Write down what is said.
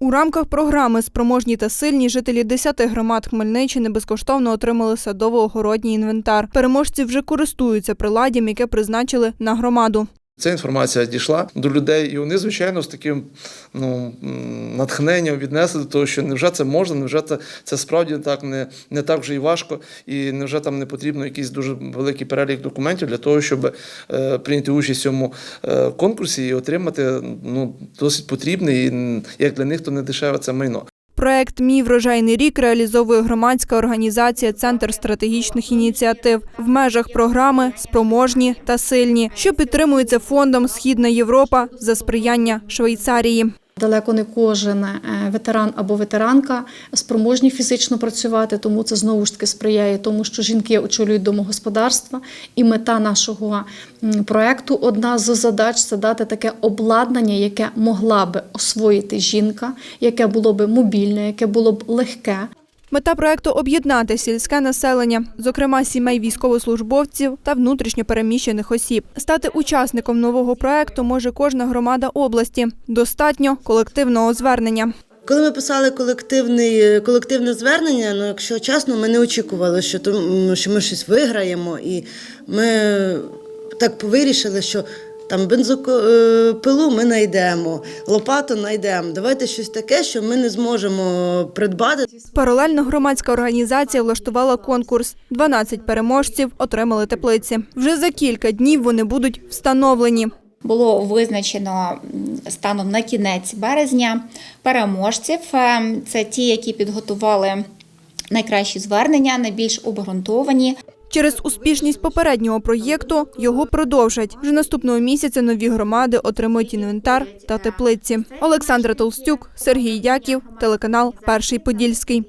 У рамках програми Спроможні та сильні жителі 10 громад Хмельниччини безкоштовно отримали садово-огородній інвентар. Переможці вже користуються приладдям, яке призначили на громаду. Ця інформація дійшла до людей, і вони, звичайно, з таким ну, натхненням віднесли до того, що невже це можна, невже це, це справді так не, не так вже і важко, і невже там не потрібно якийсь дуже великий перелік документів для того, щоб е, прийняти участь в цьому е, конкурсі і отримати ну, досить потрібне і як для них то не дешеве це майно. Проект Мій врожайний рік реалізовує громадська організація Центр стратегічних ініціатив в межах програми Спроможні та сильні, що підтримується фондом Східна Європа за сприяння Швейцарії. Далеко не кожен е, ветеран або ветеранка спроможні фізично працювати, тому це знову ж таки сприяє тому, що жінки очолюють домогосподарства. І мета нашого проекту одна з задач це дати таке обладнання, яке могла би освоїти жінка, яке було би мобільне, яке було б легке. Мета проекту об'єднати сільське населення, зокрема сімей військовослужбовців та внутрішньо переміщених осіб. Стати учасником нового проекту може кожна громада області. Достатньо колективного звернення. Коли ми писали колективний, колективне звернення, ну якщо чесно, ми не очікували, що, то, що ми щось виграємо. І ми так вирішили, що там бензопилу ми знайдемо, лопату знайдемо. Давайте щось таке, що ми не зможемо придбати. Паралельно громадська організація влаштувала конкурс. 12 переможців отримали теплиці. Вже за кілька днів вони будуть встановлені. Було визначено станом на кінець березня переможців. Е, Це ті, які підготували найкращі звернення, найбільш обґрунтовані. Через успішність попереднього проєкту його продовжать. Вже наступного місяця нові громади отримують інвентар та теплиці. Олександра Толстюк, Сергій Яків, телеканал Перший Подільський.